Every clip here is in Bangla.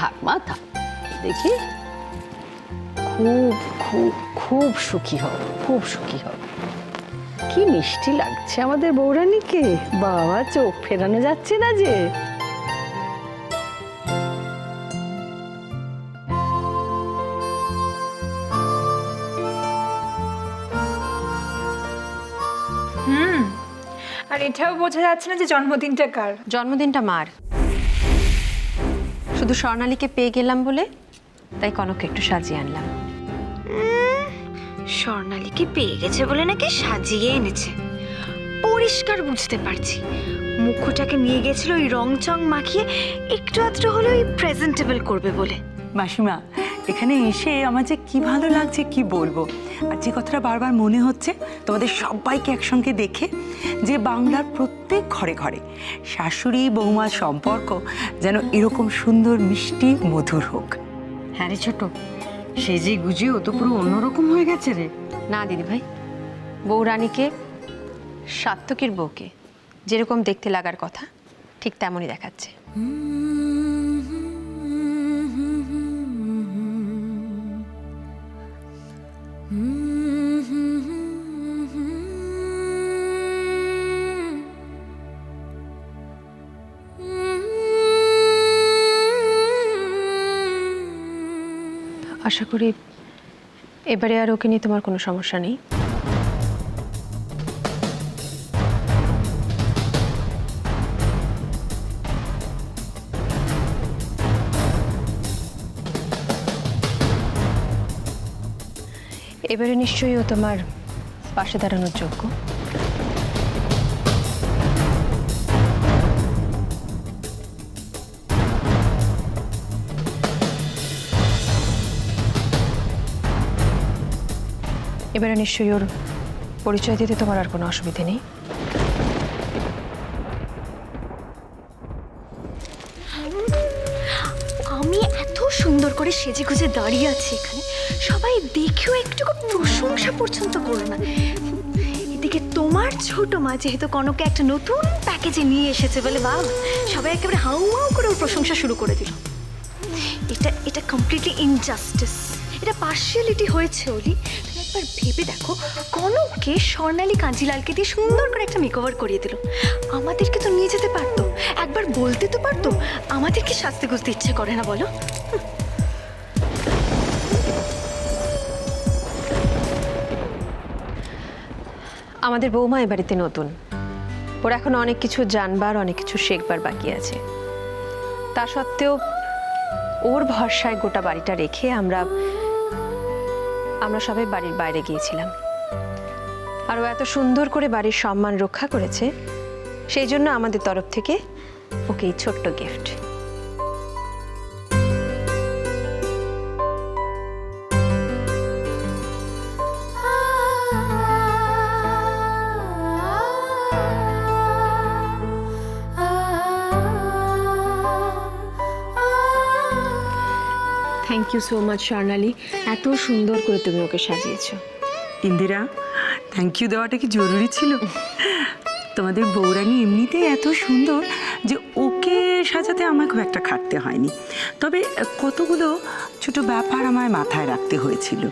থাক মা থাক। দেখি। খুব খুব খুব সুখী হও খুব সুখী হও। কি মিষ্টি লাগছে আমাদের বৌরানীকে। বাবা চোখ ফেরানো যাচ্ছে না যে। হুম আর এটাও বোঝা যাচ্ছে না যে জন্মদিনটা কার। জন্মদিনটা মার। শুধু স্বর্ণালীকে পেয়ে গেলাম বলে? তাই কনক একটু সাজিয়ে আনলাম। স্বর্ণালীকে পেয়ে গেছে বলে নাকি সাজিয়ে এনেছে? পরিষ্কার বুঝতে পারছি। মুখটাকে নিয়ে গেছিল ওই রং চং মাখিয়ে একটু আধটু হলে ওই প্রেজেন্টেবল করবে বলে। মাসিমা এখানে এসে আমার যে কি ভালো লাগছে কি বলব? আর যে কথাটা বারবার মনে হচ্ছে তোমাদের সবাইকে একসঙ্গে দেখে যে বাংলার প্রত্যেক ঘরে ঘরে শাশুড়ি বৌমার সম্পর্ক যেন এরকম সুন্দর মিষ্টি মধুর হোক। হ্যাঁ রে ছোট সেজে গুজে ও তো পুরো অন্যরকম হয়ে গেছে রে। না দিদি ভাই বৌরানীকে সাত্তকীর বউকে যেরকম দেখতে লাগার কথা ঠিক তেমনই দেখাচ্ছে। আশা করি এবারে আর ওকে নিয়ে তোমার কোনো সমস্যা নেই। এবারে নিশ্চয়ই ও তোমার পাশে দাঁড়ানোর যোগ্য। এবারে নিশ্চয়ই ওর পরিচয় দিতে তোমার আর কোনো অসুবিধে নেই। আমি এত সুন্দর করে সেজে গুজে দাঁড়িয়ে আছি এখানে। সবাই দেখেও একটুকু প্রশংসা পর্যন্ত করো না। এদিকে তোমার ছোট মা যেহেতু কনকে একটা নতুন প্যাকেজে নিয়ে এসেছে বলে বাবা সবাই একেবারে হাউ হাউ করে ওর প্রশংসা শুরু করে দিল। এটা এটা কমপ্লিটলি ইনজাস্টিস এটা পার্শিয়ালিটি হয়েছে ওলি একবার ভেবে দেখো, কনককে স্বর্ণালী কাঞ্জিলালকে দিয়ে সুন্দর করে একটা মেকওভার করিয়ে দিল। আমাদেরকে তো নিয়ে যেতে পারতো। একবার বলতে তো পারতো, আমাদেরকে শাস্তি খুঁজতে ইচ্ছে করে না, বলো। আমাদের বৌমা এ বাড়িতে নতুন। ওর এখন অনেক কিছু জানবার, অনেক কিছু শেখবার বাকি আছে। তা সত্ত্বেও ওর ভরসায় গোটা বাড়িটা রেখে আমরা আমরা সবাই বাড়ির বাইরে গিয়েছিলাম। আর ও এত সুন্দর করে বাড়ির সম্মান রক্ষা করেছে, সেই জন্য আমাদের তরফ থেকে ওকে ছোট্ট gift you so much Swarnali এত সুন্দর করে তুমি ওকে সাজিয়েছো। ইন্দিরা থ্যাংক ইউ দেওয়াটা কি জরুরি ছিল? তোমাদের বৌরানি এমনিতেই এত সুন্দর যে ওকে সাজাতে আমার খুব একটা খাটতে হয়নি। তবে কতগুলো ছোট ব্যাপার আমায় মাথায় রাখতে হয়েছিল।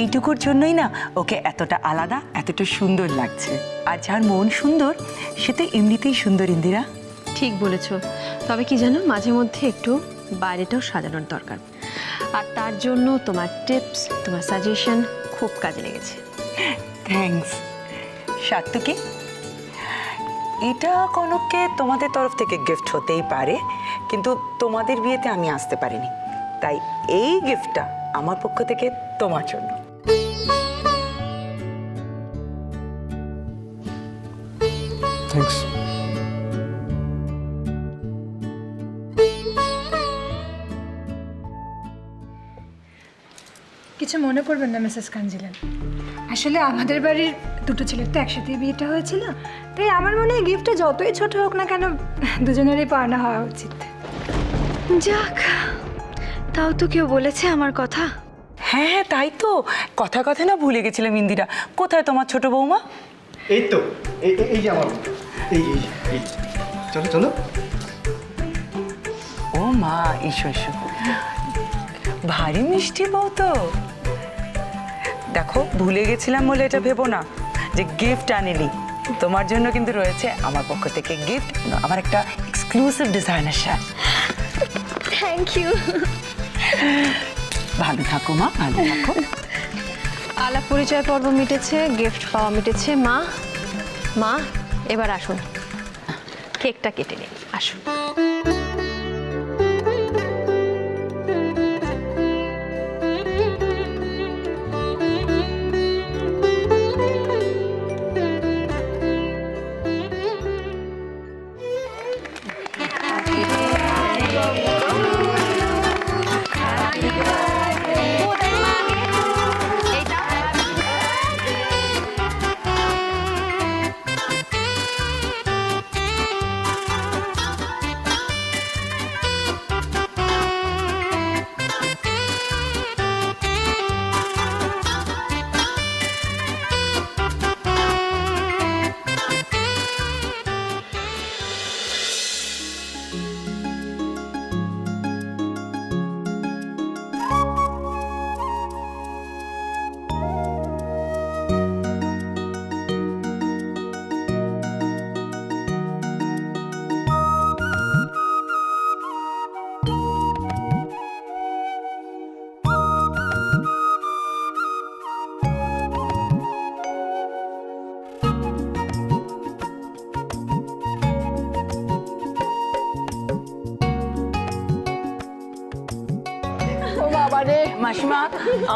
এইটুকুর জন্যই না ওকে এতটা আলাদা এতটা সুন্দর লাগছে। আর যার মন সুন্দর সে তো এমনিতেই সুন্দর ইন্দিরা। ঠিক বলেছ। তবে কি জানো মাঝে মধ্যে একটু বাইরেটাও সাজানোর দরকার। আর তার জন্য তোমার টিপস তোমার সাজেশন খুব কাজে লেগেছে। থ্যাঙ্কস সাত্তুকে এটা কনককে তোমাদের তরফ থেকে গিফট হতেই পারে কিন্তু তোমাদের বিয়েতে আমি আসতে পারিনি। তাই এই গিফটটা আমার পক্ষ থেকে তোমার জন্য। থ্যাঙ্কস কিছু মনে করবেন না মিসেস কাঞ্জিলান আসলে আমাদের বাড়ির দুটো ছেলের তো একসাথে বিয়েটা হয়েছিল তাই আমার মনে হয় গিফটটা যতই ছোট হোক না কেন দুজনেরই পাওনা হওয়া উচিত। যাক তাও তো কেউ বলেছে আমার কথা। হ্যাঁ হ্যাঁ তাই তো। কথা কথা না ভুলে গেছিলাম ইন্দিরা। কোথায় তোমার ছোট বৌমা? এই তো এই যে আমার এই এই এই চলো চলো। ও মা এসো এসো। ভারী মিষ্টি বউ তো। দেখো ভুলে গেছিলাম বলে এটা ভেবো না যে গিফট আনিলি। তোমার জন্য কিন্তু রয়েছে আমার পক্ষ থেকে গিফট আমার একটা exclusive designer shirt thank you ভালো থাকো মা, ভালো থাকো। আলাপ পরিচয় পর্ব মিটেছে গিফট পাওয়া মিটেছে। মা মা, এবার আসুন। কেকটা কেটে নিন আসুন।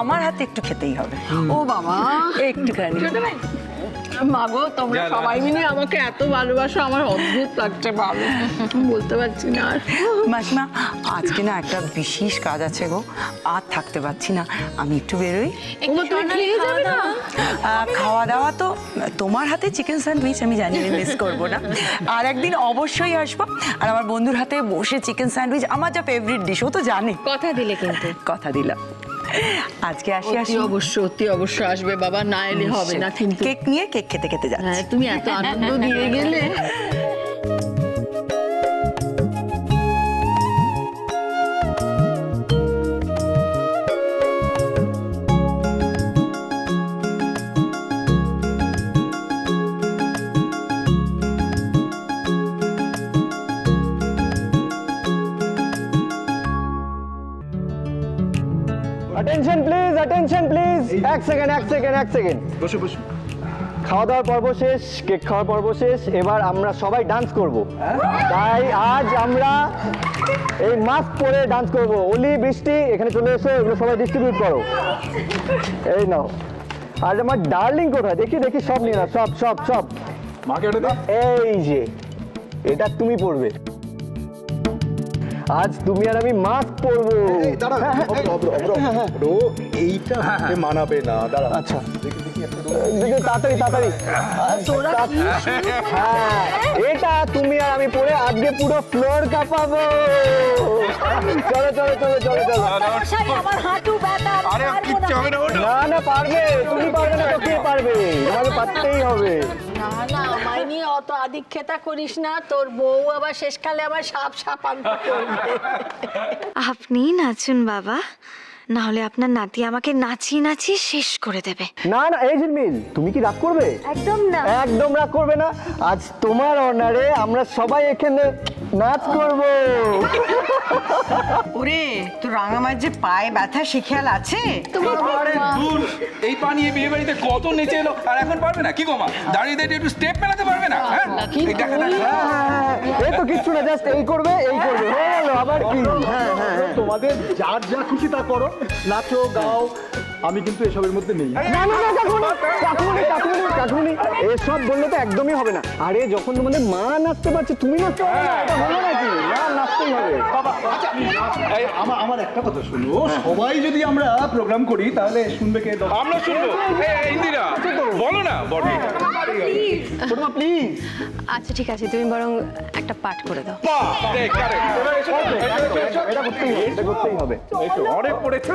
আমার হাতে একটু খেতেই হবে। ও বাবা। একটুখানি। মাগো তোমরা সবাই মিলে আমাকে এত ভালোবাসো আমার অদ্ভুত লাগছে ভালো বলতে পারছি না আর। মাসিমা আজকে না একটা বিশেষ কাজ আছে গো। আর থাকতে পারছি না। আমি একটু বেরোই। খাওয়া দাওয়া তো তোমার হাতে চিকেন স্যান্ডউইচ আমি জানি আমি মিস করব না। আর একদিন অবশ্যই আসব। আর আমার বন্ধুর হাতে বসে চিকেন স্যান্ডউইচ আমার যা ফেভারিট ডিশ ও তো জানে। কথা দিলে কিন্তু। কথা দিলাম। আজকে আসি আসি। অবশ্য অতি অবশ্য আসবে বাবা না এলে হবে না কিন্তু কেক নিয়ে কেক খেতে খেতে যাচ্ছি। হ্যাঁ তুমি এত আনন্দ দিয়ে গেলে। অ্যাটেনশন প্লিজ এক সেকেন্ড এক সেকেন্ড এক সেকেন্ড বসো বসো। খাওয়া দাওয়ার পর্ব শেষ কেক খাওয়ার পর্ব শেষ এবার আমরা সবাই ডান্স করব। তাই আজ আমরা এই মাস্ক পরে ডান্স করব। অলি বৃষ্টি এখানে চলে এসো এগুলো সবাই ডিস্ট্রিবিউট করো। এই নাও। আজ আমার ডার্লিং কোথায়? দেখি দেখি সব নিয়ে নাও সব সব সব। মাকে এই যে এটা তুমি পড়বে আজ তুমি আর আমি মাস্ক পরবো। এই দাঁড়া অব্র অব্র অব্র অব্র এইটা মানাবে না দাঁড়া। আচ্ছা তাড়াতাড়ি তাড়াতাড়ি। হ্যাঁ এটা তুমি আর আমি পরে আজকে পুরো ফ্লোর কাঁপাবো। চলো চলো চলো চলো চলো। আরে কিচ্ছু হবে না। না। পারবে। তুমি পারবে না তো কে পারবে? তোমাকে পারতেই হবে। না না অত আদিক্ষেতা করিস না তোর বউ আবার শেষকালে আবার সাপ সাপ আনতে করবে। আপনি নাচুন বাবা না হলে আপনার নাতি আমাকে নাচিয়ে নাচিয়ে শেষ করে দেবে। না না এই ঝিলমিল তুমি কি রাগ করবে? একদম না। একদম রাগ করবে না। আজ তোমার অনারে আমরা সবাই এখানে নাচ করব। ওরে তোর রাঙামার যে পায়ে ব্যথা সে খেয়াল আছে? আরে দূর এই পানি এই বিয়ে বাড়িতে কত নেচে এলো আর এখন পারবে না? কি গো মা? দাঁড়িয়ে দাঁড়িয়ে একটু স্টেপ মেলাতে পারবে না হ্যাঁ? হ্যাঁ, এই তো কিচ্ছু না জাস্ট এই করবে এই করবে। হয়ে গেল আবার কি? হ্যাঁ হ্যাঁ হ্যাঁ। তোমাদের যার যা খুশি তা করো নাচো গাও আমি কিন্তু এসবের মধ্যে নেই। না না না এসব বললে তো একদমই হবে না। আরে যখন তোমাদের মা নাচতে পারছে তুমি নাচতে পারবে না এটা হলো নাচতেই হবে এই, আমার আমার একটা কথা শুনো সবাই যদি আমরা প্রোগ্রাম করি তাহলে শুনবে কে? আমরা শুনব এই, ইন্দিরা বলো না ছোটমা প্লিজ আচ্ছা ঠিক আছে তুমি বরং একটা পাঠ করে দাও। এটা করতেই হবে করতেই অনেক পড়েছো